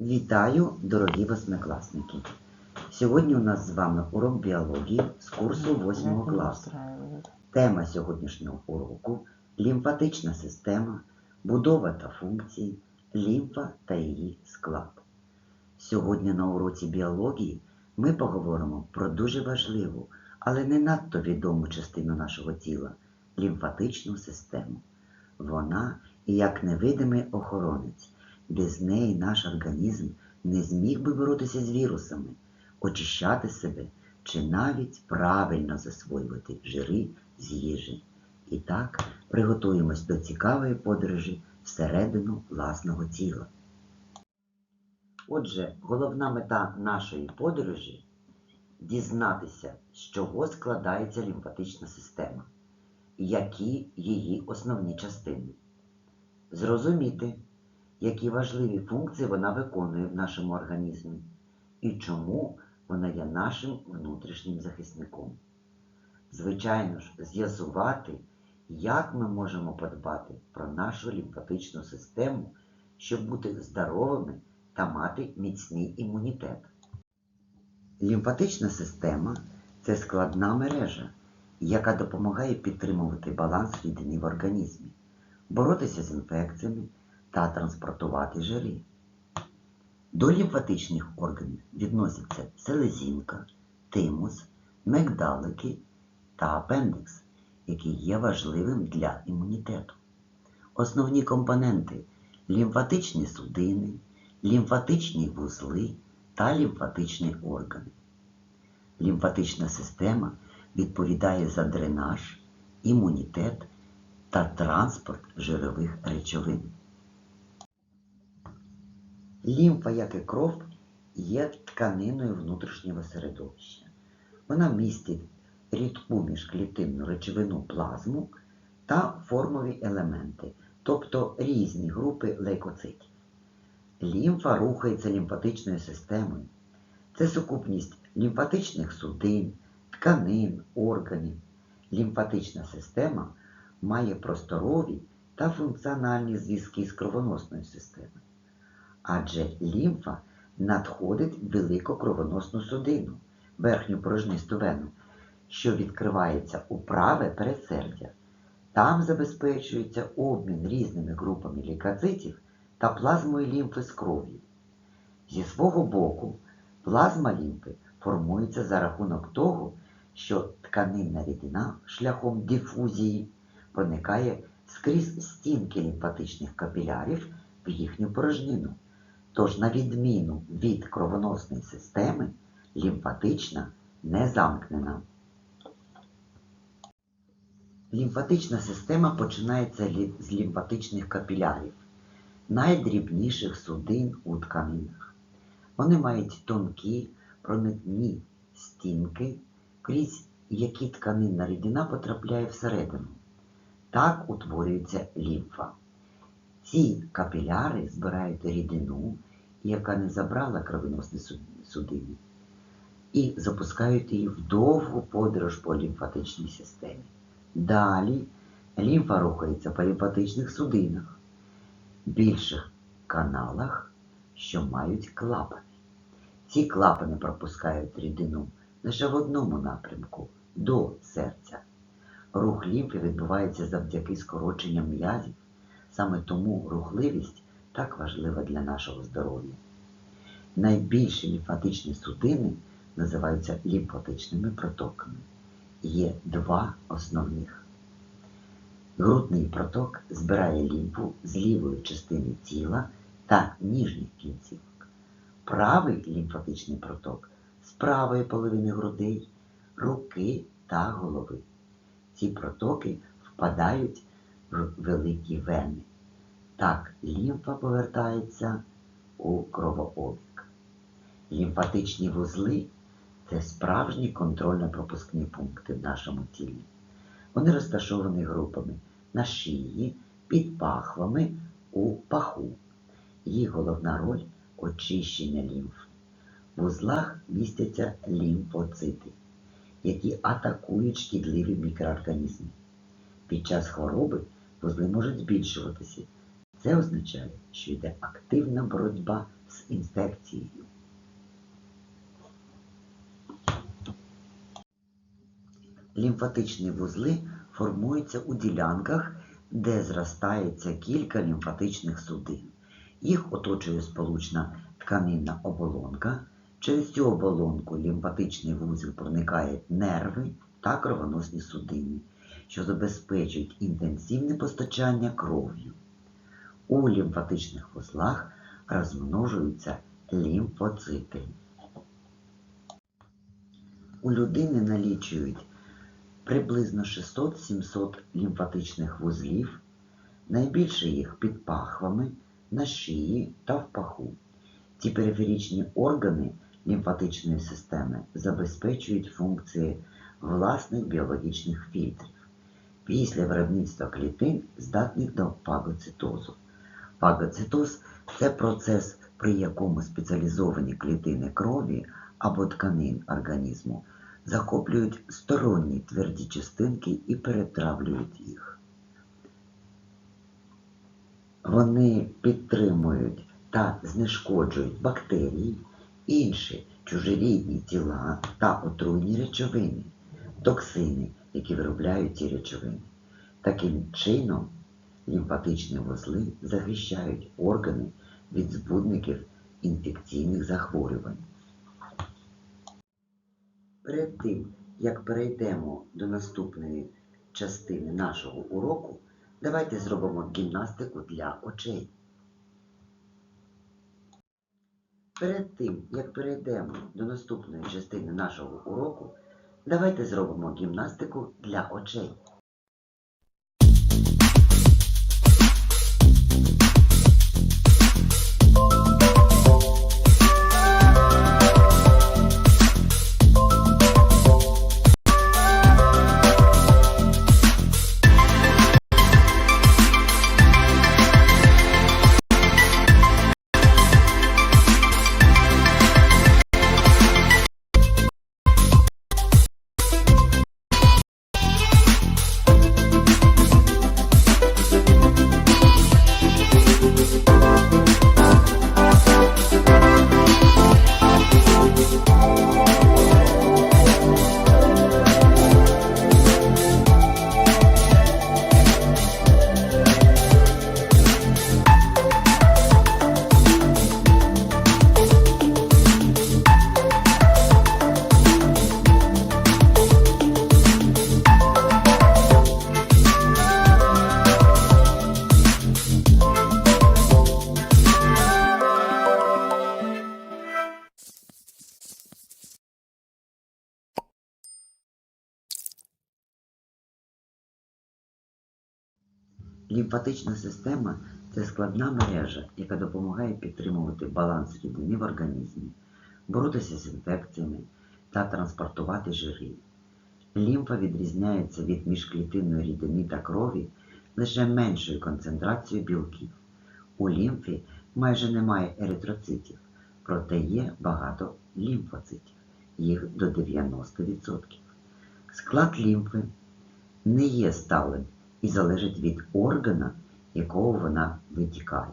Вітаю, дорогі восьмикласники! Сьогодні у нас з вами урок біології з курсу 8 класу. Тема сьогоднішнього уроку лімфатична система, будова та функції, лімфа та її склад. Сьогодні на уроці біології ми поговоримо про дуже важливу, але не надто відому частину нашого тіла лімфатичну систему. Вона як невидимий охоронець, без неї наш організм не зміг би боротися з вірусами, очищати себе чи навіть правильно засвоювати жири з їжі. І так приготуємось до цікавої подорожі всередину власного тіла. Отже, головна мета нашої подорожі дізнатися, з чого складається лімфатична система, які її основні частини, зрозуміти, які важливі функції вона виконує в нашому організмі і чому вона є нашим внутрішнім захисником. Звичайно ж, з'ясувати, як ми можемо подбати про нашу лімфатичну систему, щоб бути здоровими та мати міцний імунітет. Лімфатична система це складна мережа, яка допомагає підтримувати баланс рідини в організмі, боротися з інфекціями та транспортувати жири. До лімфатичних органів відносяться селезінка, тимус, мигдалики та апендикс, які є важливим для імунітету. Основні компоненти лімфатичні судини, лімфатичні вузли та лімфатичні органи. Лімфатична система відповідає за дренаж, імунітет та транспорт жирових речовин. Лімфа, як і кров, є тканиною внутрішнього середовища. Вона містить рідку міжклітинну речовину плазму та формові елементи, тобто різні групи лейкоцитів. Лімфа рухається лімфатичною системою. Це сукупність лімфатичних судин, тканин, органів. Лімфатична система має просторові та функціональні зв'язки з кровоносною системою. Адже лімфа надходить велику кровоносну судину, верхню порожнисту вену, що відкривається у праве передсердя. Там забезпечується обмін різними групами лікоцитів та плазмою лімфи з кров'ю. Зі свого боку, плазма лімфи формується за рахунок того, що тканинна рідина шляхом дифузії проникає скрізь стінки лімфатичних капілярів в їхню порожнину. Тож, на відміну від кровоносної системи, лімфатична не замкнена. Лімфатична система починається з лімфатичних капілярів, найдрібніших судин у тканинах. Вони мають тонкі проникні стінки, крізь які тканинна рідина потрапляє всередину. Так утворюється лімфа. Ці капіляри збирають рідину, яка не забрала кровоносні судини, і запускають її в довгу подорож по лімфатичній системі. Далі лімфа рухається по лімфатичних судинах, більших каналах, що мають клапани. Ці клапани пропускають рідину лише в одному напрямку до серця. Рух лімфи відбувається завдяки скороченням м'язів. Саме тому рухливість так важлива для нашого здоров'я. Найбільші лімфатичні судини називаються лімфатичними протоками. Є два основних. Грудний проток збирає лімфу з лівої частини тіла та ніжніх кінцівок. Правий лімфатичний проток з правої половини грудей, руки та голови. Ці протоки впадають в великі вени. Так лімфа повертається у кровообіг. Лімфатичні вузли це справжні контрольно-пропускні пункти в нашому тілі. Вони розташовані групами на шиї, під пахвами, у паху. Їх головна роль очищення лімф. В вузлах містяться лімфоцити, які атакують шкідливі мікроорганізми. Під час хвороби вузли можуть збільшуватися. Це означає, що йде активна боротьба з інфекцією. Лімфатичні вузли формуються у ділянках, де зростається кілька лімфатичних судин. Їх оточує сполучна тканинна оболонка. Через цю оболонку лімфатичний вузол проникають нерви та кровоносні судини, що забезпечують інтенсивне постачання кров'ю. У лімфатичних вузлах розмножуються лімфоцити. У людини налічують приблизно 600-700 лімфатичних вузлів, найбільше їх під пахвами, на шиї та в паху. Ці периферичні органи лімфатичної системи забезпечують функції власних біологічних фільтрів. Після виробництва клітин здатних до фагоцитозу. Фагоцитоз це процес, при якому спеціалізовані клітини крові або тканин організму захоплюють сторонні тверді частинки і перетравлюють їх. Вони підтримують та знешкоджують бактерії, інші чужорідні тіла та отруйні речовини, токсини, які виробляють ці речовини. Таким чином, лімфатичні вузли захищають органи від збудників інфекційних захворювань. Перед тим, як перейдемо до наступної частини нашого уроку, давайте зробимо гімнастику для очей. Перед тим, як перейдемо до наступної частини нашого уроку, давайте зробимо гімнастику для очей. Лімфатична система це складна мережа, яка допомагає підтримувати баланс рідини в організмі, боротися з інфекціями та транспортувати жири. Лімфа відрізняється від міжклітинної рідини та крові лише меншою концентрацією білків. У лімфі майже немає еритроцитів, проте є багато лімфоцитів, їх до 90%. Склад лімфи не є сталим і залежить від органа, якого вона витікає.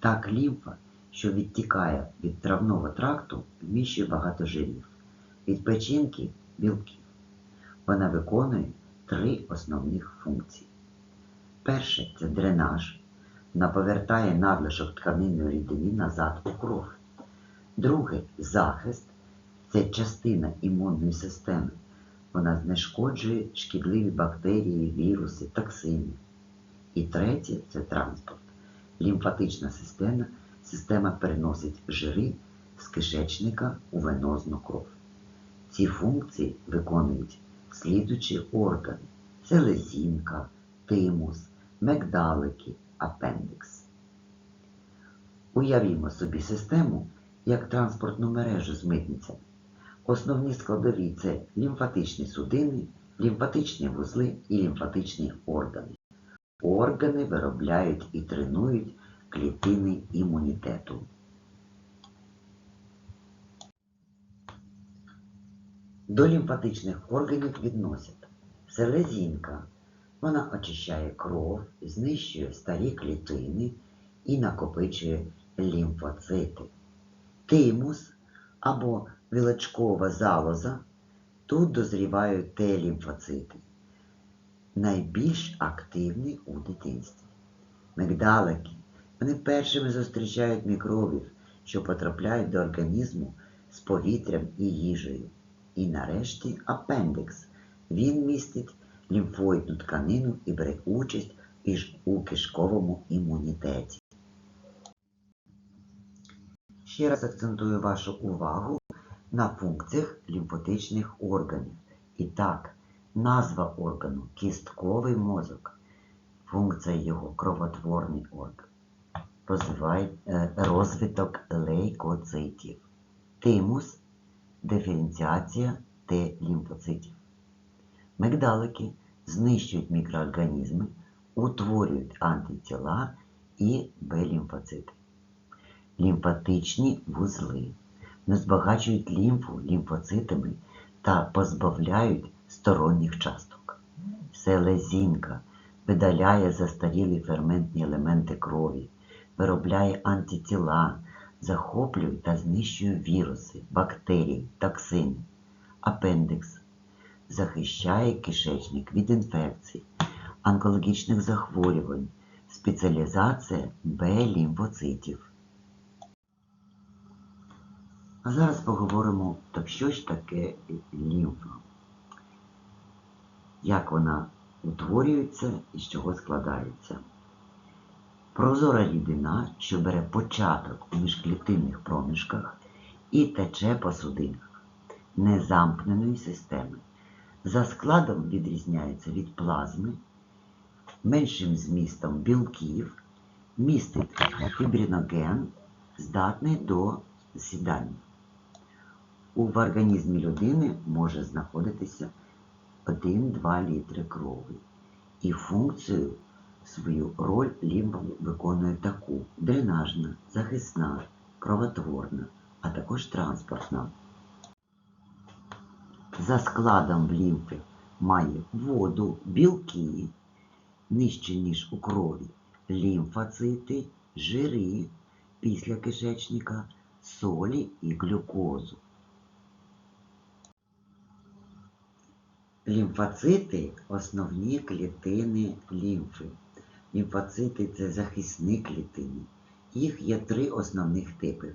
Так лімфа, що відтікає від травного тракту, вміщує багато жирів, від печінки білків. Вона виконує три основних функції. Перше це дренаж. Вона повертає надлишок тканинної рідини назад у кров. Друге захист це частина імунної системи. Вона знешкоджує шкідливі бактерії, віруси, токсини. І третє це транспорт. Лімфатична система, система переносить жири з кишечника у венозну кров. Ці функції виконують слідучі органи селезінка, тимус, мегдалики, апендикс. Уявімо собі систему як транспортну мережу з митницями. Основні складові це лімфатичні судини, лімфатичні вузли і лімфатичні органи. Органи виробляють і тренують клітини імунітету. До лімфатичних органів відносять селезінка. Вона очищає кров, знищує старі клітини і накопичує лімфоцити. тимус або вілочкова залоза. Тут дозрівають Т-лімфоцити, найбільш активні у дитинстві. Мигдалики. Вони першими зустрічають мікробів, що потрапляють до організму з повітрям і їжею. І нарешті апендикс. Він містить лімфоїдну тканину і бере участь у кишковому імунітеті. Ще раз акцентую вашу увагу на функціях лімфотичних органів. І так, назва органу кістковий мозок, функція його кровотворний орган, е, розвиток лейкоцитів, тимус, диференціація Т-лімфоцитів. Мигдалики знищують мікроорганізми, утворюють антитіла і Б-лімфоцити. Лімфатичні вузли не збагачують лімфу лімфоцитами та позбавляють сторонніх часток. Селезінка видаляє застарілі ферментні елементи крові, виробляє антитіла, захоплює та знищує віруси, бактерії, токсини. Апендикс захищає кишечник від інфекцій, онкологічних захворювань, спеціалізація Б-лімфоцитів. А зараз поговоримо, так що ж таке лімфа, як вона утворюється і з чого складається. Прозора рідина, що бере початок у міжклітинних проміжках і тече по судинах незамкненої системи. За складом відрізняється від плазми, меншим змістом білків, містить фібриноген, здатний до засідання. В організмі людини може знаходитися 1-2 літри крові. І функцію свою роль лімфа виконує таку дренажна, захисна, кровотворна, а також транспортна. За складом в лімфи має воду, білки, нижче, ніж у крові, лімфоцити, жири після кишечника, солі і глюкозу. Лімфоцити основні клітини лімфи. Лімфоцити це захисні клітини. Їх є три основних типи.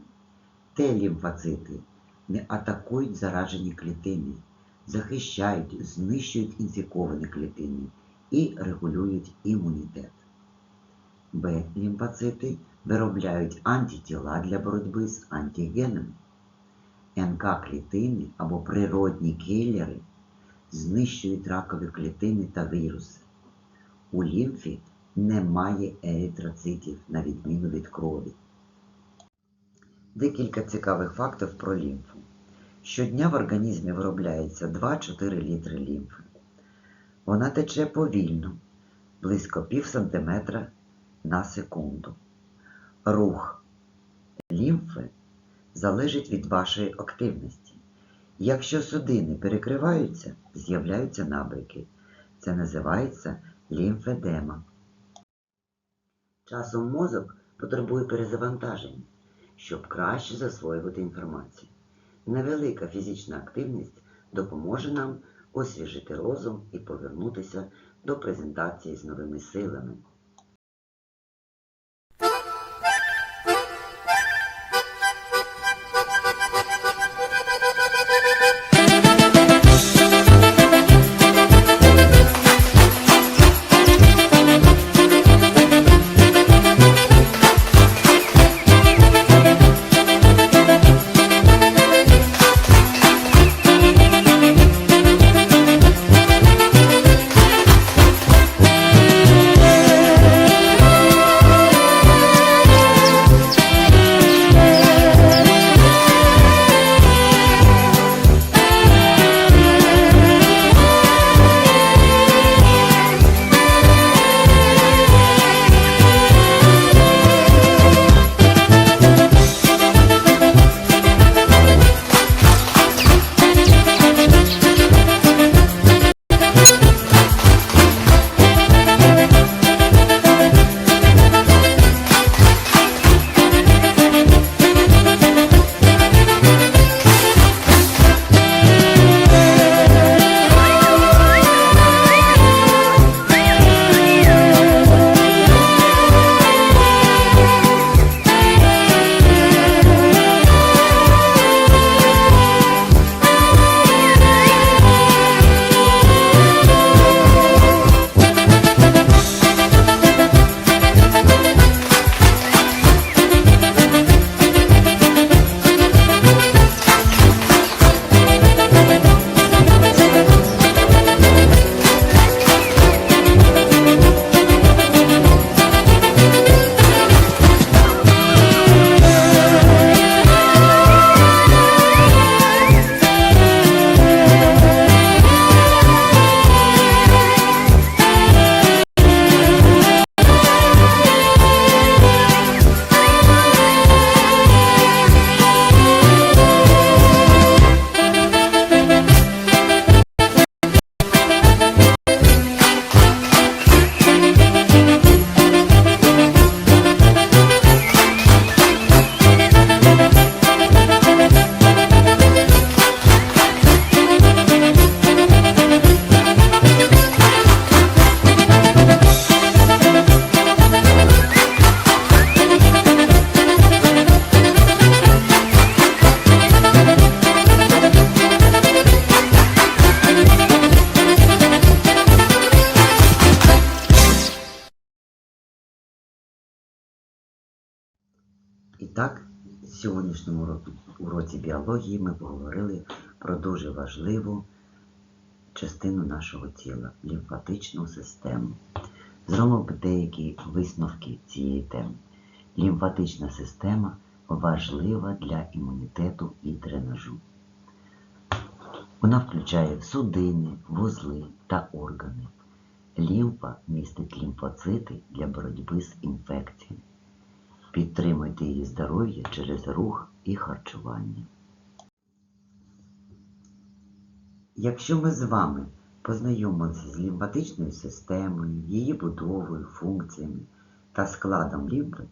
Т-лімфоцити не атакують заражені клітини, захищають, знищують інфіковані клітини і регулюють імунітет. Б-лімфоцити виробляють антитіла для боротьби з антигенами. НК-клітини або природні кілери знищують ракові клітини та віруси. У лімфі немає еритроцитів, на відміну від крові. Декілька цікавих фактів про лімфу. Щодня в організмі виробляється 2-4 літри лімфи. Вона тече повільно, близько пів сантиметра на секунду. Рух лімфи залежить від вашої активності. Якщо судини перекриваються, з'являються набряки. Це називається лімфедема. Часом мозок потребує перезавантаження, щоб краще засвоювати інформацію. Невелика фізична активність допоможе нам освіжити розум і повернутися до презентації з новими силами. Уроці, біології ми поговорили про дуже важливу частину нашого тіла лімфатичну систему. Зробимо деякі висновки цієї теми. Лімфатична система важлива для імунітету і дренажу. Вона включає судини, вузли та органи. Лімфа містить лімфоцити для боротьби з інфекціями. Підтримуйте її здоров'я через рух і харчування. Якщо ми з вами познайомилися з лімфатичною системою, її будовою, функціями та складом лімфи,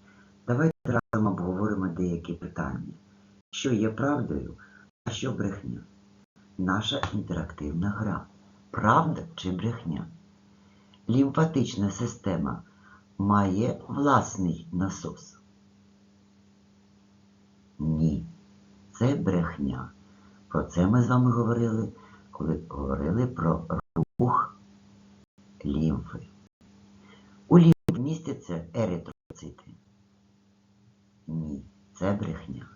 давайте разом обговоримо деякі питання, що є правдою, а що брехня. Наша інтерактивна гра. Правда чи брехня? Лімфатична система має власний насос? Ні. Це брехня. Про це ми з вами говорили, коли говорили про рух лімфи. У лімфі містяться еритроцити? Ні, це брехня.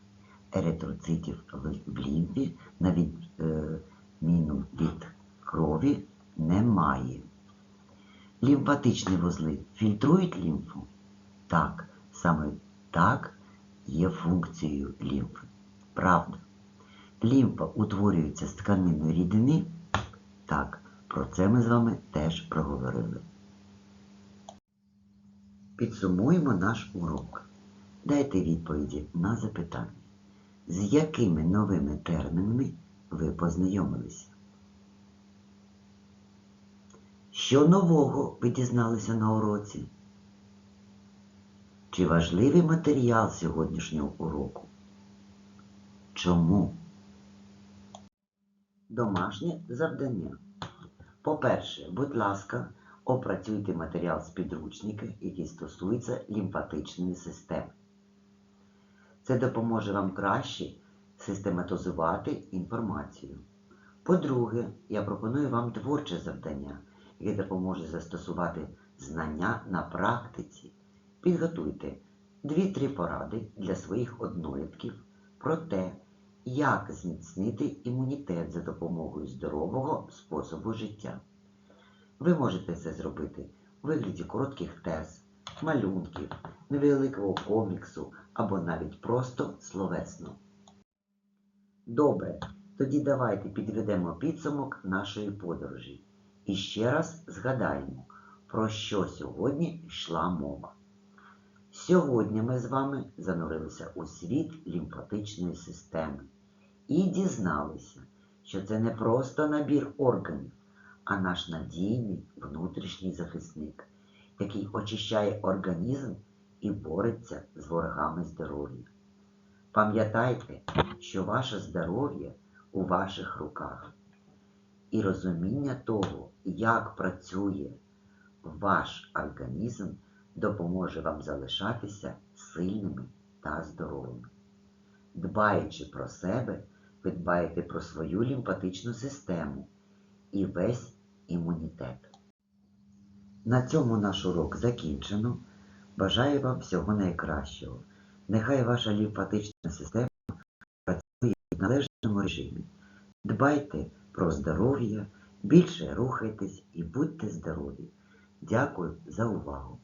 Еритроцитів в лімфі на відміну від крові немає. Лімфатичні вузли фільтрують лімфу? Так, саме так є функцією лімфи. Правда. Лімфа утворюється з тканинної рідини? Так, про це ми з вами теж проговорили. Підсумуємо наш урок. Дайте відповіді на запитання. З якими новими термінами ви познайомилися? Що нового ви дізналися на уроці? Чи важливий матеріал сьогоднішнього уроку? Чому? Домашнє завдання. По-перше, будь ласка, опрацюйте матеріал з підручника, який стосується лімфатичної системи. Це допоможе вам краще систематизувати інформацію. По-друге, я пропоную вам творче завдання, яке допоможе застосувати знання на практиці. Підготуйте 2-3 поради для своїх однолітків про те, як зміцнити імунітет за допомогою здорового способу життя. Ви можете це зробити у вигляді коротких тез, малюнків, невеликого коміксу або навіть просто словесно. Добре, тоді давайте підведемо підсумок нашої подорожі. І ще раз згадаємо, про що сьогодні йшла мова. Сьогодні ми з вами занурилися у світ лімфатичної системи і дізналися, що це не просто набір органів, а наш надійний внутрішній захисник, який очищає організм і бореться з ворогами здоров'я. Пам'ятайте, що ваше здоров'я у ваших руках, і розуміння того, як працює ваш організм, допоможе вам залишатися сильними та здоровими. Дбаючи про себе, ви дбаєте про свою лімфатичну систему і весь імунітет. На цьому наш урок закінчено. Бажаю вам всього найкращого. Нехай ваша лімфатична система працює в належному режимі. Дбайте про здоров'я, більше рухайтесь і будьте здорові. Дякую за увагу!